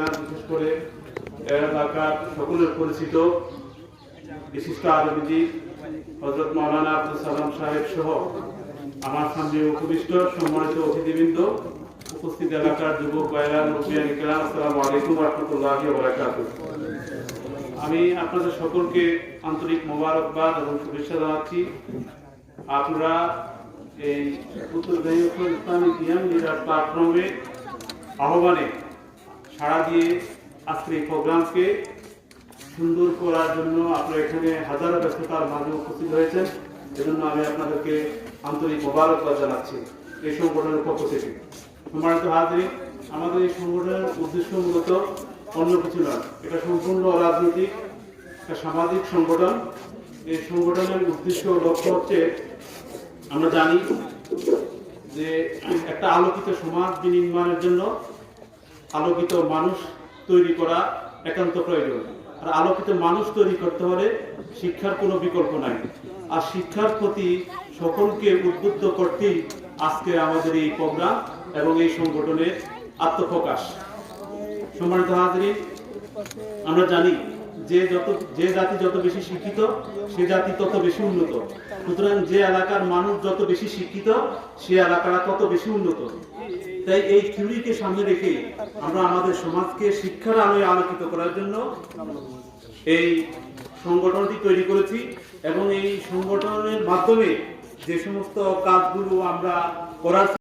বিশেষ করে এলাকার সকলের পরিচিত বিশিষ্ট হজরত মাওলানা আব্দুল সালাম সাহেব সহ আমার সামনে উপবিষ্ট সম্মানিত অতিথিবৃন্দ উপস্থিত এলাকার যুবক আলাইকুম আমি আপনাদের সকলকে আন্তরিক মোবারকবাদ এবং শুভেচ্ছা জানাচ্ছি। আপনারা এই উত্তর ইসলামী প্ল্যাটফর্মে আহ্বানে সাড়া দিয়ে আজকের এই প্রোগ্রামকে সুন্দর করার জন্য আপনারা এখানে হাজারো ব্যস্ততার মাঝে উপস্থিত হয়েছেন। এজন্য আমি আপনাদেরকে আন্তরিক মোবারকবাদ জানাচ্ছি এই সংগঠনের পক্ষ থেকে। সম্মানিত হাজির, আমাদের এই সংগঠনের উদ্দেশ্য মূলত অন্য কিছু নয়, এটা সম্পূর্ণ রাজনৈতিক একটা সামাজিক সংগঠন। এই সংগঠনের উদ্দেশ্য লক্ষ্য হচ্ছে, আমরা জানি যে একটা আলোকিত সমাজ বিনির্মাণের জন্য আলোকিত মানুষ তৈরি করা একান্ত প্রয়োজন। আর আলোকিত মানুষ তৈরি করতে হলে শিক্ষার কোনো বিকল্প নাই। আর শিক্ষার প্রতি সকলকে উদ্বুদ্ধ করতেই আজকে আমাদের এই প্রোগ্রাম এবং এই সংগঠনের আত্মপ্রকাশ। সম্মানিত হাজরি আমরা জানি যে যত, যে জাতি যত বেশি শিক্ষিত, সে জাতি তত বেশি উন্নত। সুতরাং যে এলাকার মানুষ যত বেশি শিক্ষিত, সে এলাকারা তত বেশি উন্নত। তাই এই থিওরিকে সামনে রেখে আমরা আমাদের সমাজকে শিক্ষার আলোয় আলোকিত করার জন্য এই সংগঠনটি তৈরি করেছি এবং এই সংগঠনের মাধ্যমে যে সমস্ত কাজগুলো আমরা করার